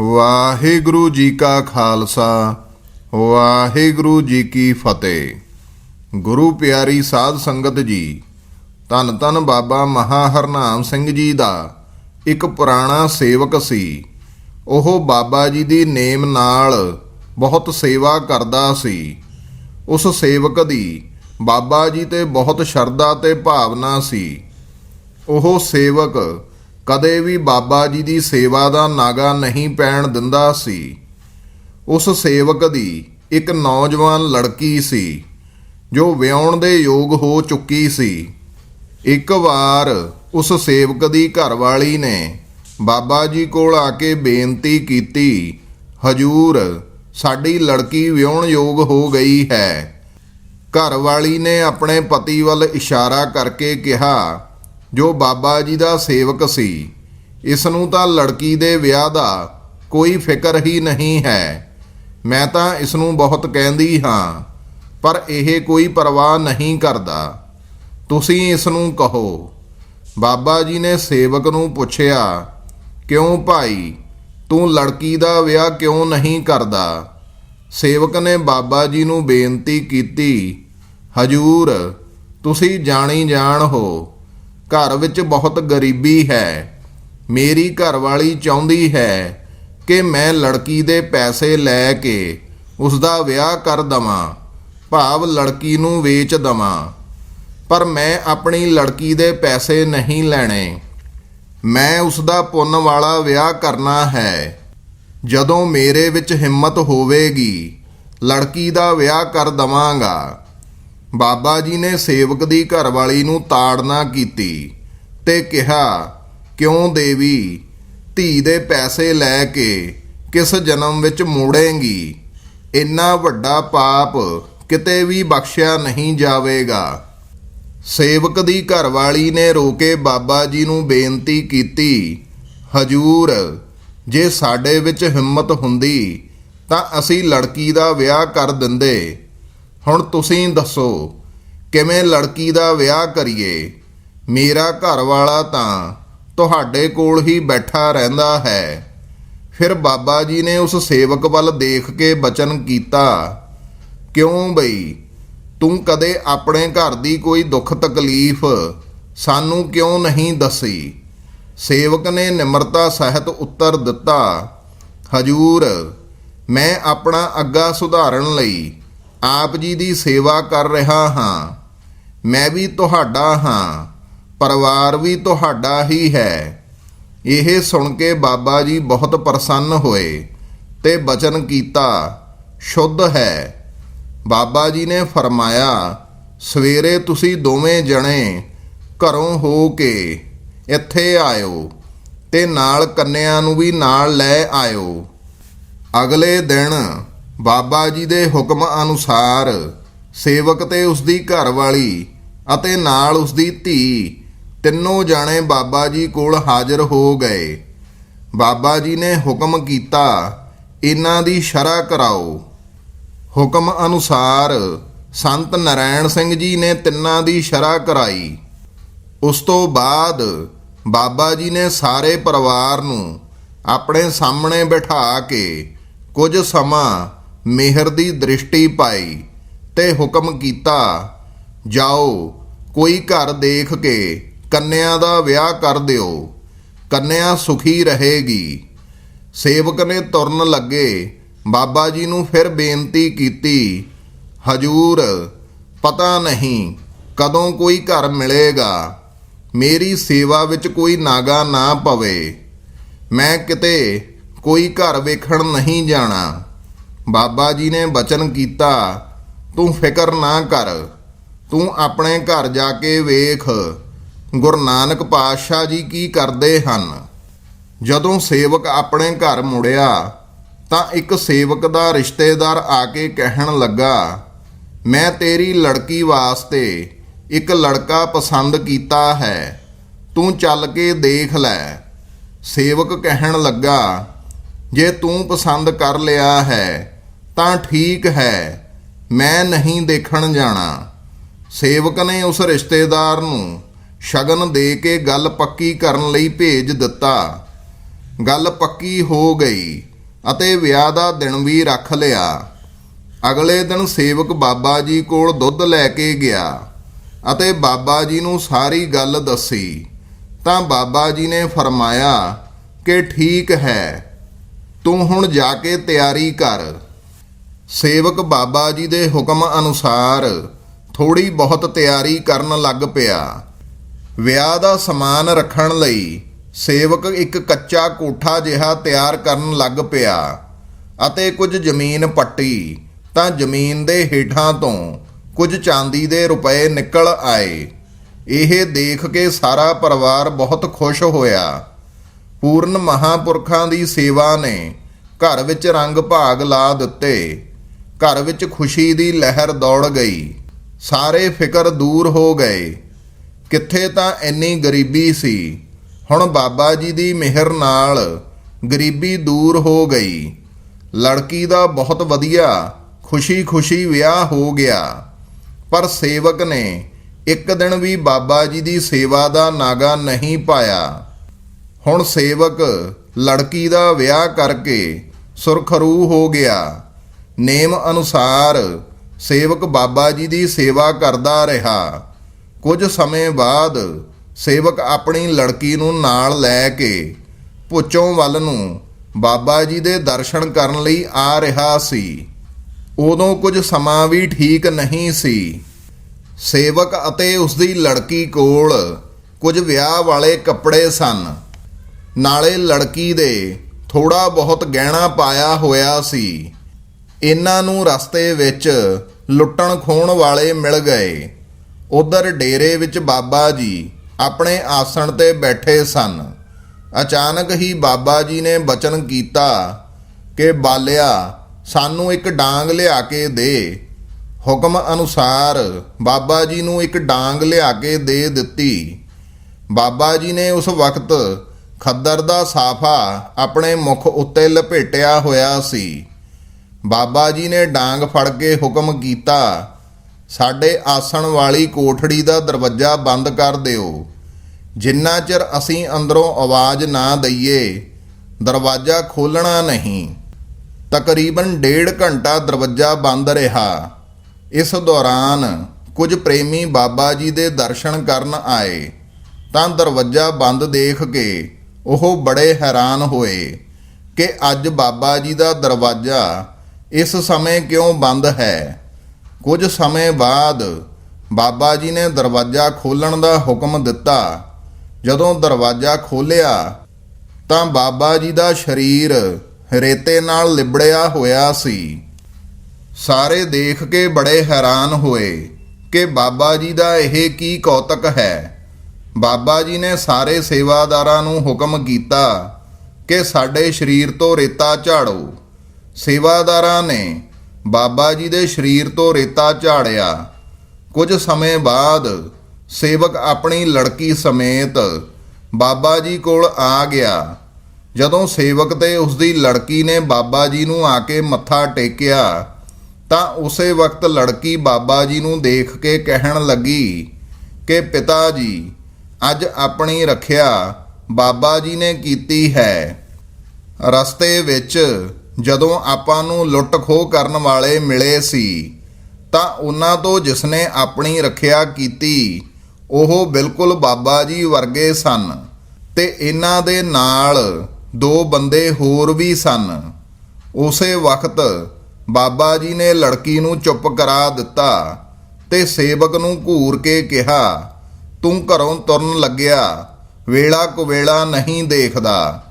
ਵਾਹਿਗੁਰੂ ਜੀ ਕਾ ਖਾਲਸਾ, ਵਾਹਿਗੁਰੂ ਜੀ ਕੀ ਫਤਿਹ। ਗੁਰੂ ਪਿਆਰੀ ਸਾਧ ਸੰਗਤ ਜੀ, ਧੰਨ ਧੰਨ ਬਾਬਾ ਮਹਾ ਹਰਨਾਮ ਸਿੰਘ ਜੀ ਦਾ ਇੱਕ ਪੁਰਾਣਾ ਸੇਵਕ ਸੀ। ਉਹ ਬਾਬਾ ਜੀ ਦੀ ਨੇਮ ਨਾਲ ਬਹੁਤ ਸੇਵਾ ਕਰਦਾ ਸੀ। ਉਸ ਸੇਵਕ ਦੀ ਬਾਬਾ ਜੀ ਤੇ ਬਹੁਤ ਸ਼ਰਧਾ ਤੇ ਭਾਵਨਾ ਸੀ। ਉਹ ਸੇਵਕ ਕਦੇ ਵੀ ਬਾਬਾ ਜੀ ਦੀ ਸੇਵਾ ਦਾ ਨਾਗਾ ਨਹੀਂ ਪੈਣ ਦਿੰਦਾ ਸੀ। ਉਸ ਸੇਵਕ ਦੀ ਇੱਕ ਨੌਜਵਾਨ ਲੜਕੀ ਸੀ, ਜੋ ਵਿਆਹਣ ਦੇ ਯੋਗ ਹੋ ਚੁੱਕੀ ਸੀ। ਇੱਕ ਵਾਰ ਉਸ ਸੇਵਕ ਦੀ ਘਰਵਾਲੀ ਨੇ ਬਾਬਾ ਜੀ ਕੋਲ ਆ ਕੇ ਬੇਨਤੀ ਕੀਤੀ, ਹਜੂਰ, ਸਾਡੀ ਲੜਕੀ ਵਿਆਹਣ ਯੋਗ ਹੋ ਗਈ ਹੈ। ਘਰਵਾਲੀ ਨੇ ਆਪਣੇ ਪਤੀ ਵੱਲ ਇਸ਼ਾਰਾ ਕਰਕੇ ਕਿਹਾ ਜੋ ਬਾਬਾ ਜੀ ਦਾ ਸੇਵਕ ਸੀ ਇਸ ਨੂੰ ਤਾਂ ਲੜਕੀ ਦੇ ਵਿਆਹ ਦਾ ਕੋਈ ਫਿਕਰ ਹੀ ਨਹੀਂ ਹੈ। ਮੈਂ ਤਾਂ ਇਸ ਨੂੰ ਬਹੁਤ ਕਹਿੰਦੀ ਹਾਂ, ਪਰ ਇਹ ਕੋਈ ਪਰਵਾਹ ਨਹੀਂ ਕਰਦਾ। ਤੁਸੀਂ ਇਸ ਨੂੰ ਕਹੋ, ਬਾਬਾ ਜੀ ਨੇ ਸੇਵਕ ਨੂੰ ਪੁੱਛਿਆ, ਕਿਉਂ ਭਾਈ, ਤੂੰ ਲੜਕੀ ਦਾ ਵਿਆਹ ਕਿਉਂ ਨਹੀਂ ਕਰਦਾ? ਸੇਵਕ ਨੇ ਬਾਬਾ ਜੀ ਨੂੰ ਬੇਨਤੀ ਕੀਤੀ, ਹਜੂਰ, ਤੁਸੀਂ ਜਾਣੀ ਜਾਣ ਹੋ। ਘਰ ਵਿੱਚ ਬਹੁਤ ਗਰੀਬੀ ਹੈ। ਮੇਰੀ ਘਰਵਾਲੀ ਚਾਹੁੰਦੀ ਹੈ ਕਿ ਮੈਂ ਲੜਕੀ ਦੇ ਪੈਸੇ ਲੈ ਕੇ ਉਸ ਦਾ ਵਿਆਹ ਕਰ ਦਵਾਂ, ਭਾਵ ਲੜਕੀ ਨੂੰ ਵੇਚ ਦਵਾਂ। ਪਰ ਮੈਂ ਆਪਣੀ ਲੜਕੀ ਦੇ ਪੈਸੇ ਨਹੀਂ ਲੈਣੇ। ਮੈਂ ਉਸ ਦਾ ਪੁੰਨ ਵਾਲਾ ਵਿਆਹ ਕਰਨਾ ਹੈ। ਜਦੋਂ ਮੇਰੇ ਵਿੱਚ ਹਿੰਮਤ ਹੋਵੇਗੀ, ਲੜਕੀ ਦਾ ਵਿਆਹ ਕਰ ਦਵਾਂਗਾ। ਬਾਬਾ ਜੀ ਨੇ ਸੇਵਕ ਦੀ ਘਰਵਾਲੀ ਨੂੰ ਤਾੜਨਾ ਕੀਤੀ ਤੇ ਕਿਹਾ, ਕਿਉਂ ਦੇਵੀ, ਧੀ ਦੇ ਪੈਸੇ ਲੈ ਕੇ ਕਿਸ ਜਨਮ ਵਿੱਚ ਮੋੜੇਂਗੀ? ਇੰਨਾ ਵੱਡਾ ਪਾਪ ਕਿਤੇ ਵੀ ਬਖਸ਼ਿਆ ਨਹੀਂ ਜਾਵੇਗਾ। ਸੇਵਕ ਦੀ ਘਰਵਾਲੀ ਨੇ ਰੋ ਕੇ ਬਾਬਾ ਜੀ ਨੂੰ ਬੇਨਤੀ ਕੀਤੀ, ਹਜੂਰ, ਜੇ ਸਾਡੇ ਵਿੱਚ ਹਿੰਮਤ ਹੁੰਦੀ ਤਾਂ ਅਸੀਂ ਲੜਕੀ ਦਾ ਵਿਆਹ ਕਰ ਦਿੰਦੇ ਹੁਣ ਤੁਸੀਂ ਦੱਸੋ, ਕਿਵੇਂ ਲੜਕੀ ਦਾ ਵਿਆਹ ਕਰੀਏ? ਮੇਰਾ ਘਰ ਵਾਲਾ ਤਾਂ ਤੁਹਾਡੇ ਕੋਲ ਹੀ ਬੈਠਾ ਰਹਿੰਦਾ ਹੈ। ਫਿਰ ਬਾਬਾ ਜੀ ਨੇ ਉਸ ਸੇਵਕ ਵੱਲ ਦੇਖ ਕੇ ਬਚਨ ਕੀਤਾ। ਕਿਉਂ ਬਈ? ਤੂੰ ਕਦੇ ਆਪਣੇ ਘਰ ਦੀ ਕੋਈ ਦੁੱਖ ਤਕਲੀਫ ਸਾਨੂੰ ਕਿਉਂ ਨਹੀਂ ਦੱਸੀ? ਸੇਵਕ ਨੇ ਨਿਮਰਤਾ ਸਹਿਤ ਉੱਤਰ ਦਿੱਤਾ, ਹਜੂਰ, ਮੈਂ ਆਪਣਾ ਅੱਗਾ ਸੁਧਾਰਨ ਲਈ ਆਪ ਜੀ ਦੀ ਸੇਵਾ ਕਰ ਰਿਹਾ ਹਾਂ, ਮੈਂ ਵੀ ਤੁਹਾਡਾ ਹਾਂ, ਪਰਿਵਾਰ ਵੀ ਤੁਹਾਡਾ ਹੀ ਹੈ। ਇਹ ਸੁਣ ਕੇ ਬਾਬਾ ਜੀ ਬਹੁਤ ਪ੍ਰਸੰਨ ਹੋਏ ਤੇ ਬਚਨ ਕੀਤਾ, ਸ਼ੁੱਧ ਹੈ। ਬਾਬਾ ਜੀ ਨੇ ਫਰਮਾਇਆ, ਸਵੇਰੇ ਤੁਸੀਂ ਦੋਵੇਂ ਜਣੇ ਘਰੋਂ ਹੋ ਕੇ ਇੱਥੇ ਆਇਓ ਤੇ ਨਾਲ ਕੰਨਿਆਂ ਨੂੰ ਵੀ ਨਾਲ ਲੈ ਆਇਓ। ਅਗਲੇ ਦਿਨ ਬਾਬਾ ਜੀ ਦੇ ਹੁਕਮ ਅਨੁਸਾਰ ਸੇਵਕ ਤੇ ਉਸ ਦੀ ਘਰਵਾਲੀ ਅਤੇ ਨਾਲ ਉਸ ਦੀ ਧੀ ਤਿੰਨੋਂ ਜਾਣੇ ਬਾਬਾ ਜੀ ਕੋਲ ਹਾਜ਼ਰ ਹੋ ਗਏ। ਬਾਬਾ ਜੀ ਨੇ ਹੁਕਮ ਕੀਤਾ, ਇਹਨਾਂ ਦੀ ਸ਼ਰਾ ਕਰਾਓ। ਹੁਕਮ ਅਨੁਸਾਰ ਸੰਤ ਨਰੈਣ ਸਿੰਘ ਜੀ ਨੇ ਤਿੰਨਾਂ ਦੀ ਸ਼ਰਾ ਕਰਾਈ। ਉਸ ਤੋਂ ਬਾਅਦ ਬਾਬਾ ਜੀ ਨੇ ਸਾਰੇ ਪਰਿਵਾਰ ਨੂੰ ਆਪਣੇ ਸਾਹਮਣੇ ਬਿਠਾ ਕੇ ਕੁਝ ਸਮਾਂ ਮਿਹਰ ਦੀ ਦ੍ਰਿਸ਼ਟੀ ਪਾਈ ਤੇ ਹੁਕਮ ਕੀਤਾ, ਜਾਓ, ਕੋਈ ਘਰ ਦੇਖ ਕੇ ਕੰਨਿਆ ਦਾ ਵਿਆਹ ਕਰ ਦਿਓ, ਕੰਨਿਆ ਸੁਖੀ ਰਹੇਗੀ। ਸੇਵਕ ਨੇ ਤੁਰਨ ਲੱਗੇ। ਬਾਬਾ ਜੀ ਨੂੰ ਫਿਰ ਬੇਨਤੀ ਕੀਤੀ, ਹਜੂਰ, ਪਤਾ ਨਹੀਂ ਕਦੋਂ ਕੋਈ ਘਰ ਮਿਲੇਗਾ। ਮੇਰੀ ਸੇਵਾ ਵਿੱਚ ਕੋਈ ਨਾਗਾ ਨਾ ਪਵੇ। ਮੈਂ ਕਿਤੇ ਕੋਈ ਘਰ ਵੇਖਣ ਨਹੀਂ ਜਾਣਾ। ਬਾਬਾ ਜੀ ਨੇ ਬਚਨ ਕੀਤਾ, ਤੂੰ ਫਿਕਰ ਨਾ ਕਰ, ਤੂੰ ਆਪਣੇ ਘਰ ਜਾ ਕੇ ਵੇਖ, ਗੁਰੂ ਨਾਨਕ ਪਾਤਸ਼ਾਹ ਜੀ ਕੀ ਕਰਦੇ ਹਨ। ਜਦੋਂ ਸੇਵਕ ਆਪਣੇ ਘਰ ਮੁੜਿਆ, ਤਾਂ ਇੱਕ ਸੇਵਕ ਦਾ ਰਿਸ਼ਤੇਦਾਰ ਆ ਕੇ ਕਹਿਣ ਲੱਗਾ, ਮੈਂ ਤੇਰੀ ਲੜਕੀ ਵਾਸਤੇ ਇੱਕ ਲੜਕਾ ਪਸੰਦ ਕੀਤਾ ਹੈ, ਤੂੰ ਚੱਲ ਕੇ ਦੇਖ ਲੈ। ਸੇਵਕ ਕਹਿਣ ਲੱਗਾ, ਜੇ ਤੂੰ ਪਸੰਦ ਕਰ ਲਿਆ ਹੈ ਤਾਂ ਠੀਕ ਹੈ, ਮੈਂ ਨਹੀਂ ਦੇਖਣ ਜਾਣਾ। ਸੇਵਕ ਨੇ ਉਸ ਰਿਸ਼ਤੇਦਾਰ ਨੂੰ ਸ਼ਗਨ ਦੇ ਕੇ ਗੱਲ ਪੱਕੀ ਕਰਨ ਲਈ ਭੇਜ ਦਿੱਤਾ। ਗੱਲ ਪੱਕੀ ਹੋ ਗਈ ਅਤੇ ਵਿਆਹ ਦਾ ਦਿਨ ਵੀ ਰੱਖ ਲਿਆ। ਅਗਲੇ ਦਿਨ ਸੇਵਕ ਬਾਬਾ ਜੀ ਕੋਲ ਦੁੱਧ ਲੈ ਕੇ ਗਿਆ ਅਤੇ ਬਾਬਾ ਜੀ ਨੂੰ ਸਾਰੀ ਗੱਲ ਦੱਸੀ। ਤਾਂ ਬਾਬਾ ਜੀ ਨੇ ਫਰਮਾਇਆ ਕਿ ਠੀਕ ਹੈ, ਤੂੰ ਹੁਣ ਜਾ ਕੇ ਤਿਆਰੀ ਕਰ। ਸੇਵਕ ਬਾਬਾ ਜੀ ਦੇ ਹੁਕਮ ਅਨੁਸਾਰ ਥੋੜੀ ਬਹੁਤ ਤਿਆਰੀ ਕਰਨ ਲੱਗ ਪਿਆ। ਵਿਆਹ ਦਾ ਸਮਾਨ ਰੱਖਣ ਲਈ ਸੇਵਕ ਇੱਕ ਕੱਚਾ ਕੋਠਾ ਜਿਹਾ ਤਿਆਰ ਕਰਨ ਲੱਗ ਪਿਆ ਅਤੇ ਕੁਝ ਜ਼ਮੀਨ ਪੱਟੀ ਤਾਂ ਜ਼ਮੀਨ ਦੇ ਹੇਠਾਂ ਤੋਂ ਕੁਝ ਚਾਂਦੀ ਦੇ ਰੁਪਏ ਨਿਕਲ ਆਏ। ਇਹ ਦੇਖ ਕੇ ਸਾਰਾ ਪਰਿਵਾਰ ਬਹੁਤ ਖੁਸ਼ ਹੋਇਆ। ਪੂਰਨ ਮਹਾਪੁਰਖਾਂ ਦੀ ਸੇਵਾ ਨੇ ਘਰ ਵਿੱਚ ਰੰਗ ਭਾਗ ਲਾ ਦਿੱਤੇ। ਘਰ ਵਿੱਚ ਖੁਸ਼ੀ ਦੀ ਲਹਿਰ ਦੌੜ ਗਈ। ਸਾਰੇ ਫਿਕਰ ਦੂਰ ਹੋ ਗਏ। ਕਿੱਥੇ ਤਾਂ ਇੰਨੀ ਗਰੀਬੀ ਸੀ। ਹੁਣ ਬਾਬਾ ਜੀ ਦੀ ਮਿਹਰ ਨਾਲ ਗਰੀਬੀ ਦੂਰ ਹੋ ਗਈ। ਲੜਕੀ ਦਾ ਬਹੁਤ ਵਧੀਆ, ਖੁਸ਼ੀ-ਖੁਸ਼ੀ ਵਿਆਹ ਹੋ ਗਿਆ। ਪਰ ਸੇਵਕ ਨੇ ਇੱਕ ਦਿਨ ਵੀ ਬਾਬਾ ਜੀ ਦੀ ਸੇਵਾ ਦਾ ਨਾਗਾ ਨਹੀਂ ਪਾਇਆ। ਹੁਣ ਸੇਵਕ ਲੜਕੀ ਦਾ ਵਿਆਹ ਕਰਕੇ ਸੁਰਖਰੂ ਹੋ ਗਿਆ। ਨੇਮ ਅਨੁਸਾਰ ਸੇਵਕ ਬਾਬਾ ਜੀ ਦੀ ਸੇਵਾ ਕਰਦਾ ਰਿਹਾ। ਕੁਝ ਸਮੇਂ ਬਾਅਦ ਸੇਵਕ ਆਪਣੀ ਲੜਕੀ ਨੂੰ ਨਾਲ ਲੈ ਕੇ ਪੁੱਚੋਂ ਵੱਲ ਨੂੰ ਬਾਬਾ ਜੀ ਦੇ ਦਰਸ਼ਨ ਕਰਨ ਲਈ ਆ ਰਿਹਾ ਸੀ। ਉਦੋਂ ਕੁਝ ਸਮਾਂ ਵੀ ਠੀਕ ਨਹੀਂ ਸੀ। ਸੇਵਕ ਅਤੇ ਉਸ ਦੀ ਲੜਕੀ ਕੋਲ ਕੁਝ ਵਿਆਹ ਵਾਲੇ ਕੱਪੜੇ ਸਨ। ਨਾਲੇ ਲੜਕੀ ਦੇ ਥੋੜਾ ਬਹੁਤ ਗਹਿਣਾ ਪਾਇਆ ਹੋਇਆ ਸੀ। ਇਹਨਾਂ ਨੂੰ ਰਸਤੇ ਵਿੱਚ ਲੁੱਟਣ ਖੋਣ ਵਾਲੇ ਮਿਲ ਗਏ। ਉਧਰ ਡੇਰੇ ਵਿੱਚ ਬਾਬਾ ਜੀ ਆਪਣੇ ਆਸਣ ਤੇ ਬੈਠੇ ਸਨ। ਅਚਾਨਕ ਹੀ ਬਾਬਾ ਜੀ ਨੇ ਬਚਨ ਕੀਤਾ ਕਿ, ਬਾਲਿਆ, ਸਾਨੂੰ ਇੱਕ ਡਾਂਗ ਲਿਆ ਕੇ ਦੇ। ਹੁਕਮ ਅਨੁਸਾਰ ਬਾਬਾ ਜੀ ਨੂੰ ਇੱਕ ਡਾਂਗ ਲਿਆ ਕੇ ਦੇ ਦਿੱਤੀ। ਬਾਬਾ ਜੀ ਨੇ ਉਸ ਵਕਤ ਖੱਦਰ ਦਾ ਸਾਫਾ ਆਪਣੇ ਮੁਖ ਉੱਤੇ ਲਪੇਟਿਆ ਹੋਇਆ ਸੀ। ਬਾਬਾ ਜੀ ਨੇ ਡਾਂਗ ਫੜ ਕੇ ਹੁਕਮ ਕੀਤਾ, ਸਾਡੇ ਆਸਣ ਵਾਲੀ ਕੋਠੜੀ ਦਾ ਦਰਵਾਜ਼ਾ ਬੰਦ ਕਰ ਦਿਓ। ਜਿੰਨਾ ਚਿਰ ਅਸੀਂ ਅੰਦਰੋਂ ਆਵਾਜ਼ ਨਾ ਦਈਏ, ਦਰਵਾਜ਼ਾ ਖੋਲਣਾ ਨਹੀਂ। ਤਕਰੀਬਨ ਡੇਢ ਘੰਟਾ ਦਰਵਾਜ਼ਾ ਬੰਦ ਰਿਹਾ। ਇਸ ਦੌਰਾਨ ਕੁਝ ਪ੍ਰੇਮੀ ਬਾਬਾ ਜੀ ਦੇ ਦਰਸ਼ਨ ਕਰਨ ਆਏ, ਤਾਂ ਦਰਵਾਜ਼ਾ ਬੰਦ ਦੇਖ ਕੇ ਉਹ ਬੜੇ ਹੈਰਾਨ ਹੋਏ ਕਿ ਅੱਜ ਬਾਬਾ ਜੀ ਦਾ ਦਰਵਾਜ਼ਾ ਇਸ ਸਮੇਂ ਕਿਉਂ ਬੰਦ ਹੈ? ਕੁਝ ਸਮੇਂ ਬਾਅਦ ਬਾਬਾ ਜੀ ਨੇ ਦਰਵਾਜ਼ਾ ਖੋਲਣ ਦਾ ਹੁਕਮ ਦਿੱਤਾ। ਜਦੋਂ ਦਰਵਾਜ਼ਾ ਖੋਲ੍ਹਿਆ ਤਾਂ ਬਾਬਾ ਜੀ ਦਾ ਸਰੀਰ ਰੇਤੇ ਨਾਲ ਲਿਬੜਿਆ ਹੋਇਆ ਸੀ। ਸਾਰੇ ਦੇਖ ਕੇ ਬੜੇ ਹੈਰਾਨ ਹੋਏ ਕਿ ਬਾਬਾ ਜੀ ਦਾ ਇਹ ਕੀ ਕੌਤਕ ਹੈ। ਬਾਬਾ ਜੀ ਨੇ ਸਾਰੇ ਸੇਵਾਦਾਰਾਂ ਨੂੰ ਹੁਕਮ ਕੀਤਾ ਕਿ ਸਾਡੇ ਸਰੀਰ ਤੋਂ ਰੇਤਾ ਝਾੜੋ। ਸੇਵਾਦਾਰਾਂ ਨੇ ਬਾਬਾ ਜੀ ਦੇ ਸਰੀਰ ਤੋਂ ਰੇਤਾ ਝਾੜਿਆ। ਕੁਝ ਸਮੇਂ ਬਾਅਦ ਸੇਵਕ ਆਪਣੀ ਲੜਕੀ ਸਮੇਤ ਬਾਬਾ ਜੀ ਕੋਲ ਆ ਗਿਆ। ਜਦੋਂ ਸੇਵਕ ਤੇ ਉਸ ਦੀ ਲੜਕੀ ਨੇ ਬਾਬਾ ਜੀ ਨੂੰ ਆ ਕੇ ਮੱਥਾ ਟੇਕਿਆ, ਤਾਂ ਉਸੇ ਵਕਤ ਲੜਕੀ ਬਾਬਾ ਜੀ ਨੂੰ ਦੇਖ ਕੇ ਕਹਿਣ ਲੱਗੀ ਕਿ, ਪਿਤਾ ਜੀ, ਅੱਜ ਆਪਣੀ ਰੱਖਿਆ ਬਾਬਾ ਜੀ ਨੇ ਕੀਤੀ ਹੈ। ਰਸਤੇ ਵਿੱਚ ਜਦੋਂ ਆਪਾਂ ਨੂੰ ਲੁੱਟ ਖੋਹ ਕਰਨ ਵਾਲੇ ਮਿਲੇ ਸੀ, ਤਾਂ ਉਹਨਾਂ ਤੋਂ ਜਿਸਨੇ ਆਪਣੀ ਰੱਖਿਆ ਕੀਤੀ, ਉਹ ਬਿਲਕੁਲ ਬਾਬਾ ਜੀ ਵਰਗੇ ਸਨ ਤੇ ਇਹਨਾਂ ਦੇ ਨਾਲ ਦੋ ਬੰਦੇ ਹੋਰ ਵੀ ਸਨ। ਉਸੇ ਵਕਤ ਬਾਬਾ ਜੀ ਨੇ ਲੜਕੀ ਨੂੰ ਚੁੱਪ ਕਰਾ ਦਿੱਤਾ ਤੇ ਸੇਵਕ ਨੂੰ ਘੂਰ ਕੇ ਕਿਹਾ, ਤੂੰ ਘਰੋਂ ਤੁਰਨ ਲੱਗਿਆ, ਵੇਲਾ ਕੁ ਵੇਲਾ ਨਹੀਂ ਦੇਖਦਾ।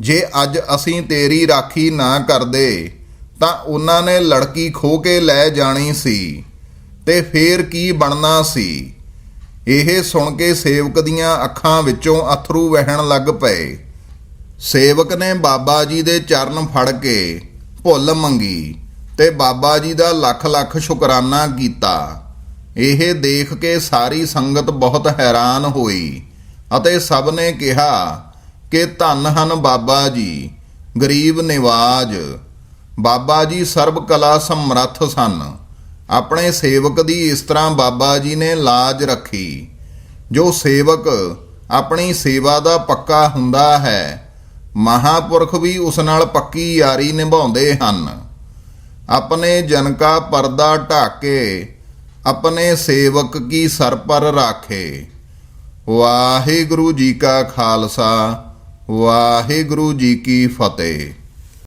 ਜੇ ਅੱਜ ਅਸੀਂ ਤੇਰੀ ਰਾਖੀ ਨਾ ਕਰਦੇ, ਤਾਂ ਉਹਨਾਂ ਨੇ ਲੜਕੀ ਖੋ ਕੇ ਲੈ ਜਾਣੀ ਸੀ, ਤੇ ਫੇਰ ਕੀ ਬਣਨਾ ਸੀ? ਇਹ ਸੁਣ ਕੇ ਸੇਵਕ ਦੀਆਂ ਅੱਖਾਂ ਵਿੱਚੋਂ ਅਥਰੂ ਵਹਿਣ ਲੱਗ ਪਏ। ਸੇਵਕ ਨੇ ਬਾਬਾ ਜੀ ਦੇ ਚਰਨ ਫੜ ਕੇ ਭੁੱਲ ਮੰਗੀ ਤੇ ਬਾਬਾ ਜੀ ਦਾ ਲੱਖ ਲੱਖ ਸ਼ੁਕਰਾਨਾ ਕੀਤਾ। ਇਹ ਦੇਖ ਕੇ ਸਾਰੀ ਸੰਗਤ ਬਹੁਤ ਹੈਰਾਨ ਹੋਈ ਅਤੇ ਸਭ ਨੇ ਕਿਹਾ ਕਿ ਧੰਨ ਹਨ ਬਾਬਾ ਜੀ, ਗਰੀਬ ਨਿਵਾਜ। ਬਾਬਾ ਜੀ ਸਰਬ ਕਲਾ ਸਮਰੱਥ ਸਨ। ਆਪਣੇ ਸੇਵਕ ਦੀ ਇਸ ਤਰ੍ਹਾਂ ਬਾਬਾ ਜੀ ਨੇ ਲਾਜ ਰੱਖੀ। ਜੋ ਸੇਵਕ ਆਪਣੀ ਸੇਵਾ ਦਾ ਪੱਕਾ ਹੁੰਦਾ ਹੈ, ਮਹਾਪੁਰਖ ਵੀ ਉਸ ਨਾਲ ਪੱਕੀ ਯਾਰੀ ਨਿਭਾਉਂਦੇ ਹਨ। ਆਪਣੇ ਜਨ ਕਾ ਪਰਦਾ ਢਾਕੇ, ਆਪਣੇ ਸੇਵਕ ਕੀ ਸਰ ਪਰ ਰਾਖੇ। ਵਾਹਿਗੁਰੂ ਜੀ ਕਾ ਖਾਲਸਾ। ਵਾਹਿਗੁਰੂ ਜੀ ਕੀ ਫਤਿਹ।